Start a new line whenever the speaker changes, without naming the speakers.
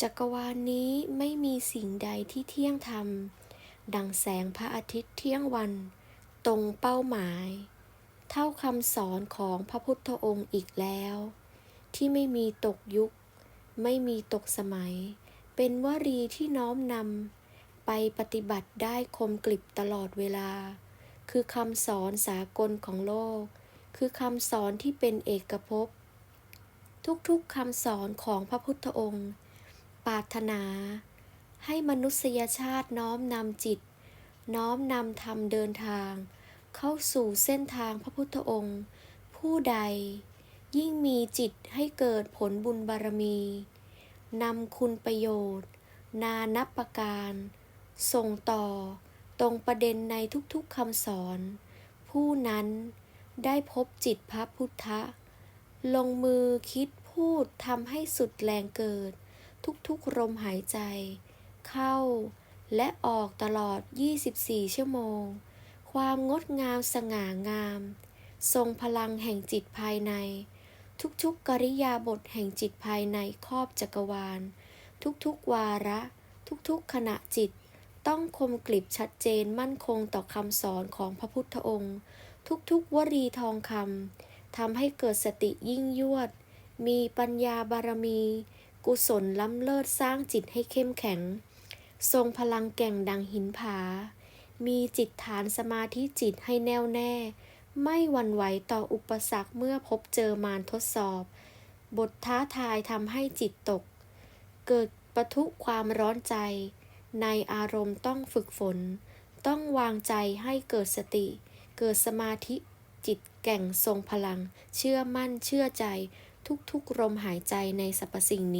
จักรวาลนี้ไม่มีสิ่งใดที่เที่ยงธรรม ดังแสงพระอาทิตย์เที่ยงวัน ตรงเป้าหมาย เท่าคำสอนของพระพุทธองค์อีกแล้ว ที่ไม่มีตกยุค ไม่มีตกสมัย เป็นวลีที่น้อมนำไปปฏิบัติได้คมกลิบตลอดเวลา คือคำสอนสากลของโลก คือคำสอนที่เป็นเอกภพทุกๆคำสอนของพระพุทธองค์ รารถนา ให้มนุษยชาติน้อมนำจิต น้อมนำธรรมเดินทาง เข้าสู่เส้นทางพระพุทธองค์ ผู้ใด ยิ่งมีจิตให้เกิดผลบุญบารมีนำคุณประโยชน์ นานับประการ ส่งต่อตรงประเด็นในทุกๆคำสอน ผู้นั้นได้พบจิตพระพุทธะ ลงมือคิดพูดทำให้สุดแรงเกิด ทุกๆลมหายใจ เข้า และออกตลอด 24 ชั่วโมง ความงดงามสง่างาม ทรงพลังแห่งจิตภายใน ทุกๆกริยาบทแห่งจิตภายในครอบจักรวาล ทุกๆวาระ ทุกๆขณะจิต ต้องคมกลิบชัดเจนมั่นคงต่อคำสอนของพระพุทธองค์ ทุกๆวรีทองคำทำให้เกิดสติยิ่งยวด มีปัญญาบารมี กุศลล้ำเลิศสร้างจิตให้เข้มแข็ง ทรงพลังแก่งดังหินผา มีจิตฐานสมาธิจิตให้แน่วแน่ ไม่หวั่นไหวต่ออุปสรรคเมื่อพบเจอมารทดสอบ บทท้าทายทำให้จิตตก เกิดปะทุความร้อนใจ ในอารมณ์ต้องฝึกฝน ต้องวางใจให้เกิดสติ เกิดสมาธิจิตแก่งทรงพลัง เชื่อมั่นเชื่อใจทุกๆลมหายใจในสรรพสิ่งนี้